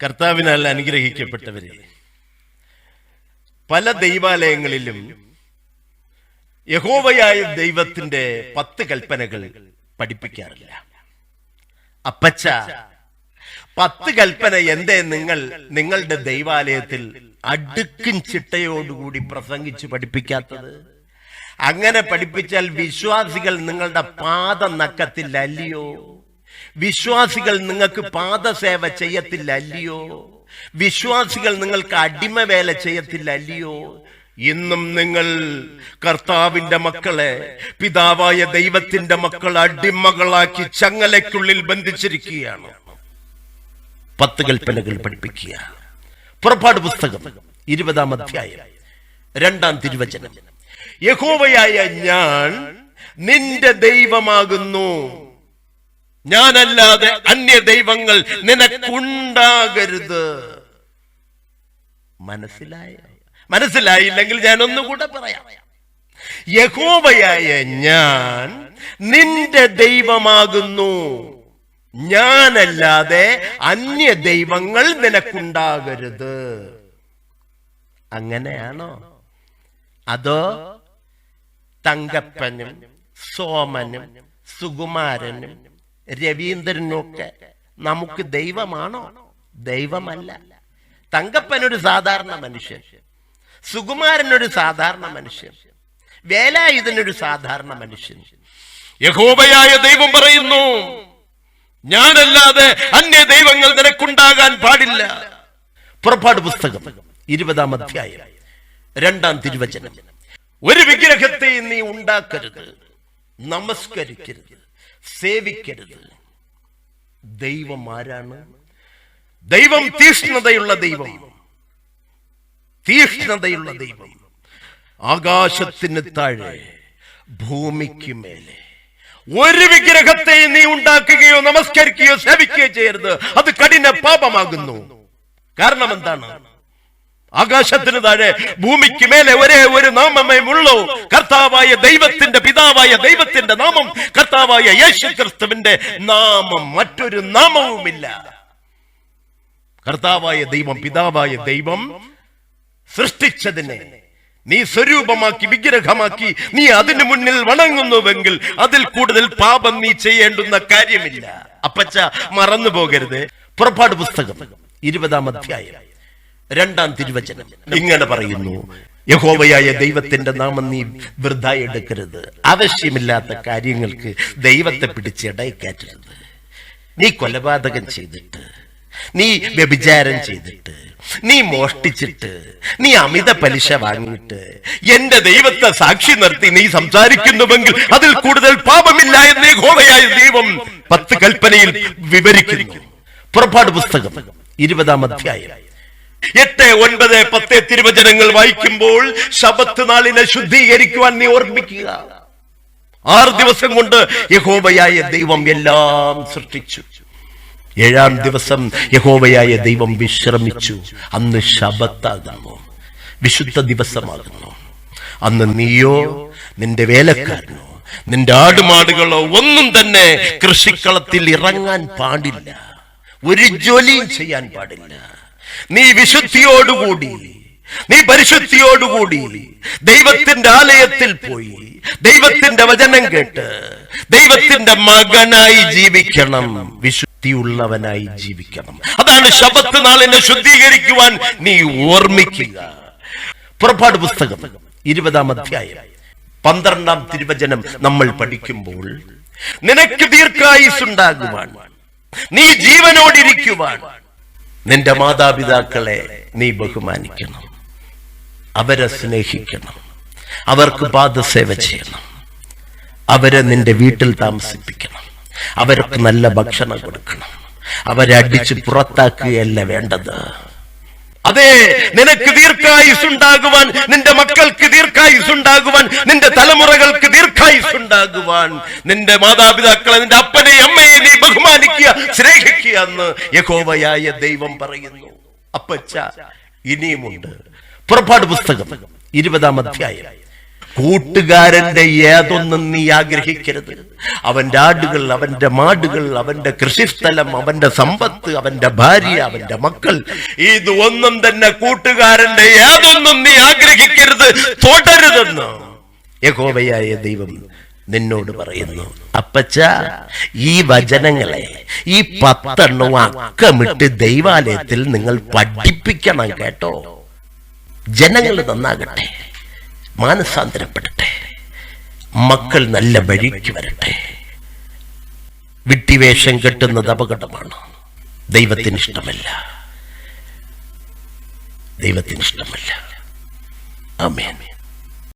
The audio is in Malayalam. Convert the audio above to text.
കർത്താവിനാൽ അനുഗ്രഹിക്കപ്പെട്ടവരെ. പല ദൈവാലയങ്ങളിലും യഹോവയായ ദൈവത്തിന്റെ പത്ത് കൽപ്പനകൾ പഠിപ്പിക്കാറില്ല. അപ്പച്ച പത്ത് കൽപ്പന എന്തേ നിങ്ങൾ നിങ്ങളുടെ ദൈവാലയത്തിൽ അടുക്കും ചിട്ടയോടുകൂടി പ്രസംഗിച്ച് പഠിപ്പിക്കാത്തത്? അങ്ങനെ പഠിപ്പിച്ചാൽ വിശ്വാസികൾ നിങ്ങളുടെ പാദ നക്കത്തില്ലല്ലയോ വിശ്വാസികൾ നിങ്ങൾക്ക് പാദസേവ ചെയ്യത്തില്ലല്ലയോ? വിശ്വാസികൾ നിങ്ങൾക്ക് അടിമ വേല ചെയ്യത്തില്ല അല്ലയോ ഇന്നും നിങ്ങൾ കർത്താവിന്റെ മക്കളെ പിതാവായ ദൈവത്തിന്റെ മക്കൾ അടിമകളാക്കി ചങ്ങലയ്ക്കുള്ളിൽ ബന്ധിച്ചിരിക്കുകയാണ്. പത്ത് കൽപ്പനകൾ പഠിപ്പിക്കുക. പുറപ്പാട് പുസ്തകം ഇരുപതാം അധ്യായം രണ്ടാം തിരുവചനം. യഹോവയായ ഞാൻ നിന്റെ ദൈവമാകുന്നു. ഞാനല്ലാതെ അന്യ ദൈവങ്ങൾ നിനക്കുണ്ടാകരുത്. മനസ്സിലായോ? മനസ്സിലായില്ലെങ്കിൽ ഞാൻ ഒന്നുകൂടെ പറയാം. യഹോവയായ ഞാൻ നിന്റെ ദൈവമാകുന്നു. ഞാനല്ലാതെ അന്യ ദൈവങ്ങൾ നിനക്കുണ്ടാകരുത്. അങ്ങനെയാണോ? അതോ തങ്കപ്പനും സോമനും സുകുമാരനും രവീന്ദ്രനും ഒക്കെ നമുക്ക് ദൈവമാണോ? ദൈവമല്ല. തങ്കപ്പനൊരു സാധാരണ മനുഷ്യൻ. സുകുമാരനൊരു സാധാരണ മനുഷ്യൻ. വേലായുധനൊരു സാധാരണ മനുഷ്യൻ. യഹോബയായ ദൈവം പറയുന്നു ഞാനല്ലാതെ അന്യ ദൈവങ്ങൾ നിനക്കുണ്ടാകാൻ പാടില്ല. പുറപ്പാട് പുസ്തകം ഇരുപതാം അധ്യായം രണ്ടാം തിരുവചനം. ഒരു വിഗ്രഹത്തെ നീ ഉണ്ടാക്കരുത് നമസ്കരിക്കരുത്. സേവിക്കരുത്. ദൈവം ആരാണ്? ദൈവം തീഷ്ണതയുള്ള ദൈവം. തീഷ്ണതയുള്ള ദൈവം. ആകാശത്തിന് താഴെ ഭൂമിക്ക് മേലെ. ഒരു വിഗ്രഹത്തെ നീ ഉണ്ടാക്കുകയോ നമസ്കരിക്കുകയോ സേവിക്കുകയോ ചെയ്യരുത്. അത് കഠിന പാപമാകുന്നു. കാരണം എന്താണ്? ആകാശത്തിന് താഴെ ഭൂമിക്ക് മേലെ ഒരേ ഒരു നാമമേ ഉള്ളൂ. കർത്താവായ ദൈവത്തിന്റെ പിതാവായ ദൈവത്തിന്റെ നാമം കർത്താവായ യേശു ക്രിസ്തുവിന്റെ നാമം. മറ്റൊരു നാമവുമില്ല. കർത്താവായ ദൈവം പിതാവായ ദൈവം സൃഷ്ടിച്ചതിനെ നീ സ്വരൂപമാക്കി വിഗ്രഹമാക്കി നീ അതിനു മുന്നിൽ വണങ്ങുന്നുവെങ്കിൽ അതിൽ കൂടുതൽ പാപം നീ ചെയ്യേണ്ടുന്ന കാര്യമില്ല. അപ്പച്ച മറന്നു പോകരുത് പുറപ്പാട് പുസ്തകം ഇരുപതാം അധ്യായം. രണ്ടാം തിരുവചനം. ഇങ്ങനെ പറയുന്നു യഹോവയായ ദൈവത്തിന്റെ നാമം നീ വൃദ്ധ എടുക്കരുത്. ആവശ്യമില്ലാത്ത കാര്യങ്ങൾക്ക് ദൈവത്തെ പിടിച്ച് ഇടയിക്കയറ്റരുത്. നീ കൊലപാതകം ചെയ്തിട്ട് നീ വ്യഭിചാരം ചെയ്തിട്ട് നീ മോഷ്ടിച്ചിട്ട് നീ അമിത പലിശ വാങ്ങിയിട്ട് എന്റെ ദൈവത്തെ സാക്ഷി നിർത്തി നീ സംസാരിക്കുന്നുവെങ്കിൽ അതിൽ കൂടുതൽ പാപമില്ല എന്ന് യഹോവയായ ദൈവം പത്ത് കൽപ്പനയിൽ വിവരിക്കുന്നു. പുറപ്പാട് പുസ്തകം ഇരുപതാം അധ്യായം. എട്ട് ഒൻപത് പത്ത് തിരുവചനങ്ങൾ വായിക്കുമ്പോൾ ശബത്ത് നാളിനെ ശുദ്ധീകരിക്കുവാൻ നീ ഓർമ്മിക്കുക. ആറ് ദിവസം കൊണ്ട് യഹോവയായ ദൈവം എല്ലാം സൃഷ്ടിച്ചു. ഏഴാം ദിവസം യഹോവയായ ദൈവം വിശ്രമിച്ചു. അന്ന് ശബത്താകുന്നു. വിശുദ്ധ ദിവസമാകുന്നു. അന്ന് നീയോ നിന്റെ വേലക്കാരനോ നിന്റെ ആടുമാടുകളോ ഒന്നും തന്നെ കൃഷിക്കളത്തിൽ ഇറങ്ങാൻ പാടില്ല. ഒരു ജോലിയും ചെയ്യാൻ പാടില്ല. നീ വിശുദ്ധിയോടുകൂടി നീ പരിശുദ്ധിയോടുകൂടി ദൈവത്തിന്റെ ആലയത്തിൽ പോയി ദൈവത്തിന്റെ വചനം കേട്ട് ദൈവത്തിന്റെ മകനായി ജീവിക്കണം വിശുദ്ധിയുള്ളവനായി ജീവിക്കണം. അതാണ് ശബത്ത് നാളിനെ ശുദ്ധീകരിക്കുവാൻ നീ ഓർമ്മിക്കുക. പുറപ്പാട് പുസ്തകം ഇരുപതാം അധ്യായം പന്ത്രണ്ടാം തിരുവചനം നമ്മൾ പഠിക്കുമ്പോൾ നിനക്ക് ദീർഘായുസ് ഉണ്ടാകുവാൻ നീ ജീവനോടിരിക്കുവാൻ നിന്റെ മാതാപിതാക്കളെ നീ ബഹുമാനിക്കണം. അവരെ സ്നേഹിക്കണം. അവർക്ക് പാദസേവ ചെയ്യണം. അവരെ നിന്റെ വീട്ടിൽ താമസിപ്പിക്കണം. അവർക്ക് നല്ല ഭക്ഷണം കൊടുക്കണം. അവരെ അടിച്ച് പുറത്താക്കുകയല്ല വേണ്ടത്. അതെ നിനക്ക് ദീർഘായുസുണ്ടാകുവാൻ നിന്റെ മക്കൾക്ക് ദീർഘായുസുണ്ടാകുവാൻ നിന്റെ തലമുറകൾക്ക് ദീർഘായുസുണ്ടാകുവാൻ നിന്റെ മാതാപിതാക്കളെ നിന്റെ അപ്പനെ അമ്മയെ നീ ബഹുമാനിക്കുക സ്നേഹിക്കുക എന്ന് യഹോവയായ ദൈവം പറയുന്നു. അപ്പച്ച ഇനിയുമുണ്ട്. പുറപ്പാട് പുസ്തകം ഇരുപതാം അധ്യായം. കൂട്ടുകാരന്റെ ഏതൊന്നും നീ ആഗ്രഹിക്കരുത്. അവന്റെ ആടുകൾ അവന്റെ മാടുകൾ അവന്റെ കൃഷിസ്ഥലം അവന്റെ സമ്പത്ത് അവന്റെ ഭാര്യ അവന്റെ മക്കൾ ഇത് ഒന്നും തന്നെ കൂട്ടുകാരന്റെ ഏതൊന്നും നീ ആഗ്രഹിക്കരുത്. തുടരുതെന്ന് യഹോവയായ ദൈവം നിന്നോട് പറയുന്നു അപ്പച്ച ഈ വചനങ്ങളെ ഈ പത്തെണ്ണവും അക്കമിട്ട് ദൈവാലയത്തിൽ നിങ്ങൾ പഠിപ്പിക്കണം കേട്ടോ. ജനങ്ങൾ നന്നാകട്ടെ. മാനസാന്തരപ്പെടട്ടെ. മക്കൾ നല്ല വഴിക്ക് വരട്ടെ. വിട്ടിവേഷം കെട്ടുന്നത് അപകടമാണ്. ദൈവത്തിന് ഇഷ്ടമല്ല ദൈവത്തിന് ഇഷ്ടമല്ല ആമേൻ.